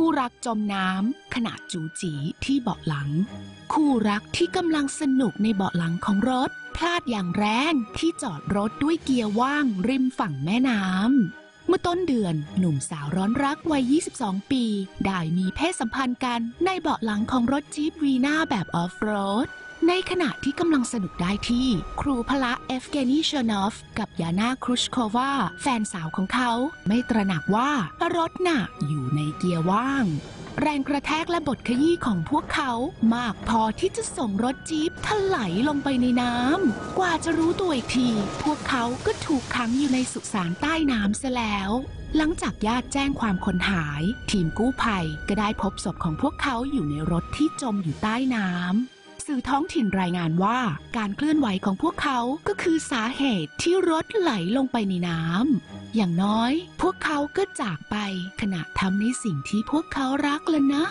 คู่รักจมน้ำขณะจูจีที่เบาะหลัง คู่รักที่กำลังสนุกในเบาะหลังของรถ พลาดอย่างแรงที่จอดรถด้วยเกียร์ว่างริมฝั่งแม่น้ำเมื่อต้นเดือนหนุ่มสาวร้อนรักวัย 22 ปี ได้มีเพศสัมพันธ์กันในเบาะหลังของรถจี๊ปวีน่าแบบออฟโรด ในขณะที่กำลังสนุกได้ที่ครูพละเอฟเกนีเชอร์นอฟกับยานาครุชโควาแฟนสาวของเขาไม่ตระหนักว่ารถน่ะอยู่ในเกียร์ว่าง แรงกระแทกและบทขยี้ของพวกเขามากพอที่จะส่งรถจี๊ปถลายลงไปในน้ำกว่าจะรู้ตัวอีกที พวกเขาก็ถูกขังอยู่ในสุสานใต้น้ำซะแล้วหลังจากญาติแจ้งความคนหาย ทีมกู้ภัยก็ได้พบศพของพวกเขาอยู่ในรถที่จมอยู่ใต้น้ำ สื่อท้องถิ่นรายงานว่า การเคลื่อนไหวของพวกเขาก็คือสาเหตุที่รถไหลลงไปในน้ำอย่างน้อย พวกเขาก็จากไปขณะทำในสิ่งที่พวกเขารักแล้วนะ